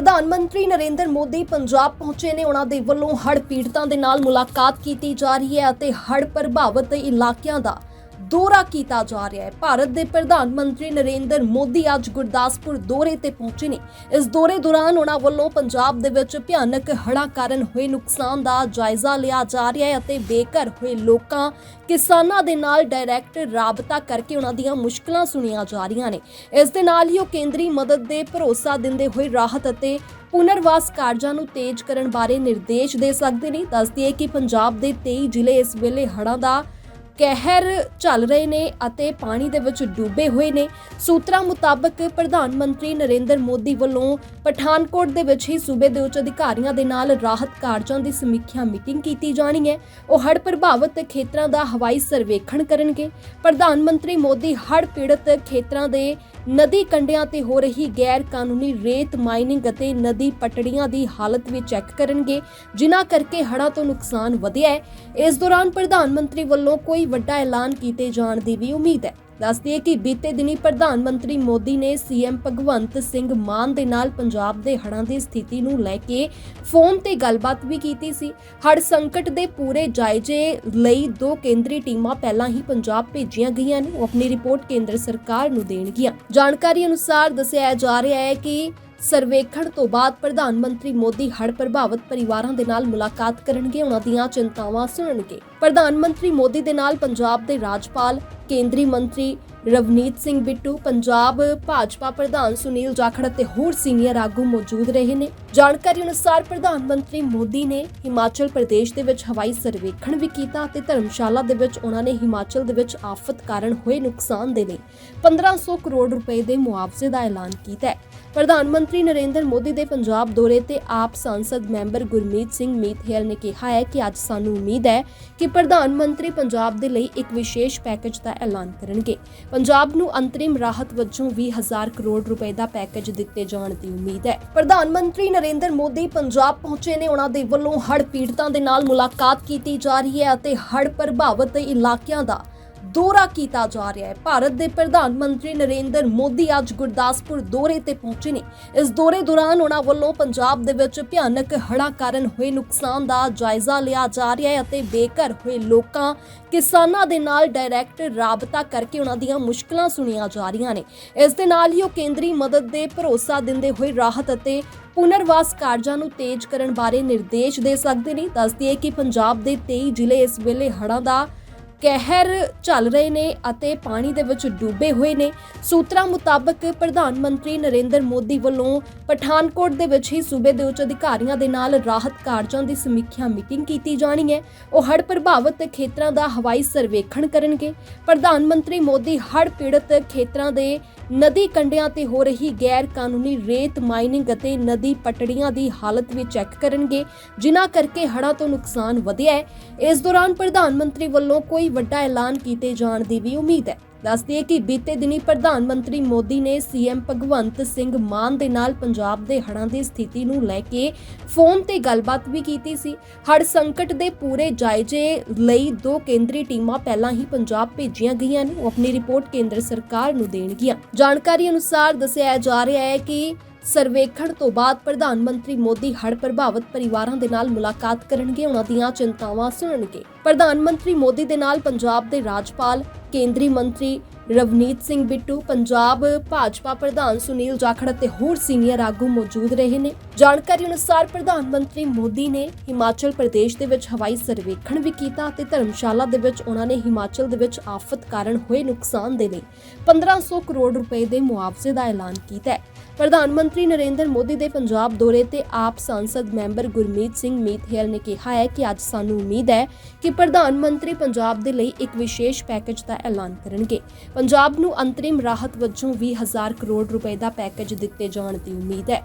ਪ੍ਰਧਾਨ ਮੰਤਰੀ ਨਰਿੰਦਰ ਮੋਦੀ ਪੰਜਾਬ ਪਹੁੰਚੇ ਨੇ। ਉਹਨਾਂ ਦੇ ਵੱਲੋਂ ਹੜ੍ਹ ਪੀੜਤਾਂ ਦੇ ਨਾਲ ਮੁਲਾਕਾਤ ਕੀਤੀ ਜਾ ਰਹੀ ਹੈ ਅਤੇ ਹੜ੍ਹ ਪ੍ਰਭਾਵਿਤ ਇਲਾਕਿਆਂ ਦਾ ਦੌਰਾ ਕੀਤਾ ਜਾ ਰਿਹਾ ਹੈ। ਭਾਰਤ ਦੇ ਪ੍ਰਧਾਨ ਮੰਤਰੀ ਨਰਿੰਦਰ ਮੋਦੀ ਅੱਜ ਗੁਰਦਾਸਪੁਰ ਦੌਰੇ ਤੇ ਪਹੁੰਚੇ ਨੇ। ਇਸ ਦੌਰੇ ਦੌਰਾਨ ਉਹਨਾਂ ਵੱਲੋਂ ਪੰਜਾਬ ਦੇ ਵਿੱਚ ਭਿਆਨਕ ਹੜ੍ਹਾਂ ਕਾਰਨ ਹੋਏ ਨੁਕਸਾਨ ਦਾ ਜਾਇਜ਼ਾ ਲਿਆ ਜਾ ਰਿਹਾ ਹੈ ਅਤੇ ਬੇਘਰ ਹੋਏ ਲੋਕਾਂ, ਕਿਸਾਨਾਂ ਦੇ ਨਾਲ ਡਾਇਰੈਕਟ ਰਾਬਤਾ ਕਰਕੇ ਉਹਨਾਂ ਦੀਆਂ ਮੁਸ਼ਕਲਾਂ ਸੁਣੀਆਂ ਜਾ ਰਹੀਆਂ ਨੇ। ਇਸ ਦੇ ਨਾਲ ਹੀ ਉਹ ਕੇਂਦਰੀ ਮਦਦ ਦੇ ਭਰੋਸਾ ਦਿੰਦੇ ਹੋਏ ਰਾਹਤ ਅਤੇ ਪੁਨਰਵਾਸ ਕਾਰਜਾਂ ਨੂੰ ਤੇਜ਼ ਕਰਨ ਬਾਰੇ ਨਿਰਦੇਸ਼ ਦੇ ਸਕਦੇ ਨੇ। ਦੱਸਦੀ ਹੈ ਕਿ ਪੰਜਾਬ ਦੇ 23 ਜ਼ਿਲ੍ਹੇ ਇਸ ਵੇਲੇ ਹੜ੍ਹਾਂ ਦਾ ਕਹਿਰ ਚੱਲ ਰਹੇ ਨੇ ਅਤੇ ਪਾਣੀ ਦੇ ਵਿੱਚ ਡੁੱਬੇ ਹੋਏ ਨੇ। ਸੂਤਰਾਂ ਮੁਤਾਬਕ ਪ੍ਰਧਾਨ ਮੰਤਰੀ ਨਰਿੰਦਰ ਮੋਦੀ ਵੱਲੋਂ ਪਠਾਨਕੋਟ ਦੇ ਵਿੱਚ ਹੀ ਸੂਬੇ ਦੇ ਉੱਚ ਅਧਿਕਾਰੀਆਂ ਦੇ ਨਾਲ ਰਾਹਤ ਕਾਰਜਾਂ ਦੀ ਸਮੀਖਿਆ ਮੀਟਿੰਗ ਕੀਤੀ ਜਾਣੀ ਹੈ। ਉਹ ਹੜ੍ਹ ਪ੍ਰਭਾਵਿਤ ਖੇਤਰਾਂ ਦਾ ਹਵਾਈ ਸਰਵੇਖਣ ਕਰਨਗੇ। ਪ੍ਰਧਾਨ ਮੰਤਰੀ ਮੋਦੀ ਹੜ੍ਹ ਪੀੜਤ ਖੇਤਰਾਂ ਦੇ ਨਦੀ ਕੰਢਿਆਂ ਤੇ ਹੋ ਰਹੀ ਗੈਰ ਕਾਨੂੰਨੀ ਰੇਤ ਮਾਈਨਿੰਗ ਅਤੇ ਨਦੀ ਪਟੜੀਆਂ ਦੀ ਹਾਲਤ ਵੀ ਚੈੱਕ ਕਰਨਗੇ। ਜਿਨ੍ਹਾਂ ਕਰਕੇ ਹੜ੍ਹਾਂ ਤੋਂ ਨੁਕਸਾਨ ਵਧਿਆ ਹੈ। ਇਸ ਦੌਰਾਨ ਪ੍ਰਧਾਨ ਮੰਤਰੀ ਵੱਲੋਂ ਕੋਈ ਵੱਡਾ ਐਲਾਨ ਕੀਤੇ ਜਾਣ ਦੀ ਵੀ ਉਮੀਦ ਹੈ। ਦੱਸਦੀ ਹੈ ਕਿ ਬੀਤੇ ਦਿਨੀ ਪ੍ਰਧਾਨ ਮੰਤਰੀ ਮੋਦੀ ਨੇ ਸੀਐਮ ਭਗਵੰਤ ਸਿੰਘ ਮਾਨ ਦੇ ਨਾਲ ਪੰਜਾਬ ਦੇ ਹੜ੍ਹਾਂ ਦੀ ਸਥਿਤੀ ਨੂੰ ਲੈ ਕੇ ਫੋਨ ਤੇ ਗੱਲਬਾਤ ਵੀ ਕੀਤੀ ਸੀ। ਹੜ੍ਹ ਸੰਕਟ ਦੇ ਪੂਰੇ ਜਾਇਜ਼ੇ ਲਈ ਦੋ ਕੇਂਦਰੀ ਟੀਮਾਂ ਪਹਿਲਾਂ ਹੀ ਪੰਜਾਬ ਭੇਜੀਆਂ ਗਈਆਂ ਨੇ। ਉਹ ਆਪਣੀ ਰਿਪੋਰਟ ਕੇਂਦਰ ਸਰਕਾਰ ਨੂੰ ਦੇਣਗੀਆਂ। ਜਾਣਕਾਰੀ ਅਨੁਸਾਰ ਦੱਸਿਆ ਜਾ ਰਿਹਾ ਹੈ ਕਿ ਸਰਵੇਖਣ ਤੋਂ ਬਾਅਦ ਪ੍ਰਧਾਨ ਮੰਤਰੀ ਮੋਦੀ ਹੜ੍ਹ ਪ੍ਰਭਾਵਿਤ ਪਰਿਵਾਰਾਂ ਦੇ ਨਾਲ ਮੁਲਾਕਾਤ ਕਰਨਗੇ ਉਹਨਾਂ ਦੀਆਂ ਚਿੰਤਾਵਾਂ ਸੁਣਨਗੇ। ਪ੍ਰਧਾਨ ਮੰਤਰੀ ਮੋਦੀ ਦੇ ਨਾਲ ਪੰਜਾਬ ਦੇ ਰਾਜਪਾਲ, ਕੇਂਦਰੀ ਮੰਤਰੀ ਰਵਨੀਤ ਸਿੰਘ ਬਿੱਟੂ, ਪੰਜਾਬ ਭਾਜਪਾ ਪ੍ਰਧਾਨ ਸੁਨੀਲ ਜਾਖੜ ਅਤੇ ਹੋਰ ਸੀਨੀਅਰ ਆਗੂ ਮੌਜੂਦ ਰਹੇ ਨੇ। ਜਾਣਕਾਰੀ ਅਨੁਸਾਰ ਪ੍ਰਧਾਨ ਮੰਤਰੀ ਮੋਦੀ ਨੇ ਹਿਮਾਚਲ ਪ੍ਰਦੇਸ਼ ਦੇ ਵਿੱਚ ਹਵਾਈ ਸਰਵੇਖਣ ਵੀ ਕੀਤਾ ਅਤੇ ਧਰਮਸ਼ਾਲਾ ਦੇ ਵਿੱਚ ਉਹਨਾਂ ਨੇ ਹਿਮਾਚਲ ਦੇ ਵਿੱਚ ਆਫਤ ਕਾਰਨ ਹੋਏ ਨੁਕਸਾਨ ਦੇ ਲਈ 1500 ਕਰੋੜ ਰੁਪਏ ਦੇ ਮੁਆਵਜ਼ੇ ਦਾ ਐਲਾਨ ਕੀਤਾ ਹੈ। ਪ੍ਰਧਾਨ ਮੰਤਰੀ ਨਰਿੰਦਰ ਮੋਦੀ ਦੇ ਪੰਜਾਬ ਦੌਰੇ ਤੇ ਆਪ ਸੰਸਦ ਮੈਂਬਰ ਗੁਰਮੀਤ ਸਿੰਘ ਮੀਤਹਿਲ ਨੇ ਕਿਹਾ ਹੈ ਕਿ ਅੱਜ ਸਾਨੂੰ ਉਮੀਦ ਹੈ ਕਿ ਪ੍ਰਧਾਨ ਮੰਤਰੀ ਪੰਜਾਬ ਦੇ ਲਈ ਇੱਕ ਵਿਸ਼ੇਸ਼ ਪੈਕੇਜ ਦਾ ਐਲਾਨ ਕਰਨਗੇ। ਪੰਜਾਬ ਨੂੰ ਅੰਤਰਿਮ ਰਾਹਤ ਵਜੋਂ 20000 ਕਰੋੜ ਰੁਪਏ ਦਾ ਪੈਕੇਜ ਦਿੱਤੇ ਜਾਣ ਦੀ ਉਮੀਦ ਹੈ। ਪ੍ਰਧਾਨ ਮੰਤਰੀ ਨਰਿੰਦਰ ਮੋਦੀ ਪੰਜਾਬ ਪਹੁੰਚੇ ਨੇ ਉਹਨਾਂ ਦੇ ਵੱਲੋਂ ਹੜ੍ਹ ਪੀੜਤਾਂ ਦੇ ਨਾਲ ਮੁਲਾਕਾਤ ਕੀਤੀ ਜਾ ਰਹੀ ਹੈ ਅਤੇ ਹੜ੍ਹ ਪ੍ਰਭਾਵਿਤ ਇਲਾਕਿਆਂ ਦਾ ਦੌਰਾ ਕੀਤਾ ਜਾ ਰਿਹਾ ਹੈ। ਭਾਰਤ ਦੇ ਪ੍ਰਧਾਨ ਮੰਤਰੀ ਨਰਿੰਦਰ ਮੋਦੀ ਅੱਜ ਗੁਰਦਾਸਪੁਰ ਦੌਰੇ ਤੇ ਪਹੁੰਚੇ ਨੇ। ਇਸ ਦੌਰੇ ਦੌਰਾਨ ਉਹਨਾਂ ਵੱਲੋਂ ਪੰਜਾਬ ਦੇ ਵਿੱਚ ਭਿਆਨਕ ਹੜ੍ਹਾਂ ਕਾਰਨ ਹੋਏ ਨੁਕਸਾਨ ਦਾ ਜਾਇਜ਼ਾ ਲਿਆ ਜਾ ਰਿਹਾ ਹੈ ਅਤੇ ਬੇਘਰ ਹੋਏ ਲੋਕਾਂ, ਕਿਸਾਨਾਂ ਦੇ ਨਾਲ ਡਾਇਰੈਕਟ ਰਾਬਤਾ ਕਰਕੇ ਉਹਨਾਂ ਦੀਆਂ ਮੁਸ਼ਕਲਾਂ ਸੁਣੀਆਂ ਜਾ ਰਹੀਆਂ ਨੇ। ਇਸ ਦੇ ਨਾਲ ਹੀ ਉਹ ਕੇਂਦਰੀ ਮਦਦ ਦੇ ਭਰੋਸਾ ਦਿੰਦੇ ਹੋਏ ਰਾਹਤ ਅਤੇ ਪੁਨਰਵਾਸ ਕਾਰਜਾਂ ਨੂੰ ਤੇਜ਼ ਕਰਨ ਬਾਰੇ ਨਿਰਦੇਸ਼ ਦੇ ਸਕਦੇ ਨੇ। ਦੱਸਦੀ ਹੈ ਕਿ ਪੰਜਾਬ ਦੇ 23 ਜ਼ਿਲ੍ਹੇ ਇਸ ਵੇਲੇ ਹੜ੍ਹਾਂ ਦਾ ਕਹਿਰ ਚੱਲ ਰਹੇ ਨੇ ਅਤੇ ਪਾਣੀ ਦੇ ਵਿੱਚ ਡੁੱਬੇ ਹੋਏ ਨੇ। ਸੂਤਰਾਂ ਮੁਤਾਬਕ ਪ੍ਰਧਾਨ ਮੰਤਰੀ ਨਰਿੰਦਰ ਮੋਦੀ ਵੱਲੋਂ ਪਠਾਨਕੋਟ ਦੇ ਵਿੱਚ ਹੀ ਸੂਬੇ ਦੇ ਉੱਚ ਅਧਿਕਾਰੀਆਂ ਦੇ ਨਾਲ ਰਾਹਤ ਕਾਰਜਾਂ ਦੀ ਸਮੀਖਿਆ ਮੀਟਿੰਗ ਕੀਤੀ ਜਾਣੀ ਹੈ। ਉਹ ਹੜ੍ਹ ਪ੍ਰਭਾਵਿਤ ਖੇਤਰਾਂ ਦਾ ਹਵਾਈ ਸਰਵੇਖਣ ਕਰਨਗੇ। ਪ੍ਰਧਾਨ ਮੰਤਰੀ ਮੋਦੀ ਹੜ੍ਹ ਪੀੜਤ ਖੇਤਰਾਂ ਦੇ ਨਦੀ ਕੰਢਿਆਂ ਤੇ ਹੋ ਰਹੀ ਗੈਰ ਕਾਨੂੰਨੀ ਰੇਤ ਮਾਈਨਿੰਗ ਅਤੇ ਨਦੀ ਪਟੜੀਆਂ ਦੀ ਹਾਲਤ ਵੀ ਚੈੱਕ ਕਰਨਗੇ, ਜਿਨ੍ਹਾਂ ਕਰਕੇ ਹੜ੍ਹਾਂ ਤੋਂ ਨੁਕਸਾਨ ਵਧਿਆ ਹੈ। ਇਸ ਦੌਰਾਨ ਪ੍ਰਧਾਨ ਮੰਤਰੀ ਵੱਲੋਂ ਕੋਈ ਵੱਡਾ ਐਲਾਨ ਕੀਤੇ ਜਾਣ ਦੀ ਵੀ ਉਮੀਦ ਹੈ। ਦੱਸਦੀ ਹੈ ਕਿ ਬੀਤੇ ਦਿਨੀ ਪ੍ਰਧਾਨ ਮੰਤਰੀ ਮੋਦੀ ਨੇ ਸੀਐਮ ਭਗਵੰਤ ਸਿੰਘ ਮਾਨ ਦੇ ਨਾਲ ਪੰਜਾਬ ਦੇ ਹੜ੍ਹਾਂ ਦੀ ਸਥਿਤੀ ਨੂੰ ਲੈ ਕੇ ਫੋਨ ਤੇ ਗੱਲਬਾਤ ਵੀ ਕੀਤੀ ਸੀ। ਹੜ ਸੰਕਟ ਦੇ ਪੂਰੇ ਜਾਇਜ਼ੇ ਲਈ ਦੋ ਕੇਂਦਰੀ ਟੀਮਾਂ ਪਹਿਲਾਂ ਹੀ ਪੰਜਾਬ ਭੇਜੀਆਂ ਗਈਆਂ ਨੇ। ਉਹ ਆਪਣੀ ਰਿਪੋਰਟ ਕੇਂਦਰ ਸਰਕਾਰ ਨੂੰ ਦੇਣਗੀਆਂ। ਜਾਣਕਾਰੀ ਅਨੁਸਾਰ ਦੱਸਿਆ ਜਾ ਰਿਹਾ ਹੈ ਕਿ ਸਰਵੇਖਣ ਤੋਂ ਬਾਅਦ ਪ੍ਰਧਾਨ ਮੰਤਰੀ ਮੋਦੀ ਹੜ੍ਹ ਪ੍ਰਭਾਵਿਤ ਪਰਿਵਾਰਾਂ ਦੇ ਨਾਲ ਮੁਲਾਕਾਤ ਕਰਨਗੇ, ਉਹਨਾਂ ਦੀਆਂ ਚਿੰਤਾਵਾਂ ਸੁਣਨਗੇ। ਪ੍ਰਧਾਨ ਮੰਤਰੀ ਮੋਦੀ ਦੇ ਨਾਲ ਪੰਜਾਬ ਦੇ ਰਾਜਪਾਲ, ਕੇਂਦਰੀ ਮੰਤਰੀ ਰਵਨੀਤ ਸਿੰਘ ਬਿੱਟੂ, ਪੰਜਾਬ ਭਾਜਪਾ ਪ੍ਰਧਾਨ ਸੁਨੀਲ ਜਾਖੜ ਅਤੇ ਹੋਰ ਸੀਨੀਅਰ ਆਗੂ ਮੌਜੂਦ ਰਹੇ ਨੇ। ਜਾਣਕਾਰੀ ਅਨੁਸਾਰ ਪ੍ਰਧਾਨ ਮੰਤਰੀ ਮੋਦੀ ਨੇ ਹਿਮਾਚਲ ਪ੍ਰਦੇਸ਼ ਦੇ ਵਿੱਚ ਹਵਾਈ ਸਰਵੇਖਣ ਵੀ ਕੀਤਾ ਅਤੇ ਧਰਮਸ਼ਾਲਾ ਦੇ ਵਿੱਚ ਉਹਨਾਂ ਨੇ ਹਿਮਾਚਲ ਦੇ ਵਿੱਚ ਆਫਤ ਕਾਰਨ ਹੋਏ ਨੁਕਸਾਨ ਦੇ ਲਈ 1500 ਕਰੋੜ ਰੁਪਏ ਦੇ ਮੁਆਵਜ਼ੇ ਦਾ ਐਲਾਨ ਕੀਤਾ ਹੈ। ਪ੍ਰਧਾਨ ਮੰਤਰੀ ਨਰਿੰਦਰ ਮੋਦੀ ਦੇ ਪੰਜਾਬ ਦੌਰੇ ਤੇ ਆਪ ਸੰਸਦ ਮੈਂਬਰ ਗੁਰਮੀਤ ਸਿੰਘ ਮੀਤਹਿਲ ਨੇ ਕਿਹਾ ਹੈ ਕਿ ਅੱਜ ਸਾਨੂੰ ਉਮੀਦ ਹੈ ਕਿ ਪ੍ਰਧਾਨ ਮੰਤਰੀ ਪੰਜਾਬ ਦੇ ਲਈ ਇੱਕ ਵਿਸ਼ੇਸ਼ ਪੈਕੇਜ ਦਾ ਐਲਾਨ ਕਰਨਗੇ। ਪੰਜਾਬ ਨੂੰ ਅੰਤਰਿਮ ਰਾਹਤ ਵਜੋਂ 20000 ਕਰੋੜ ਰੁਪਏ ਦਾ ਪੈਕੇਜ ਦਿੱਤੇ ਜਾਣ ਦੀ ਉਮੀਦ ਹੈ।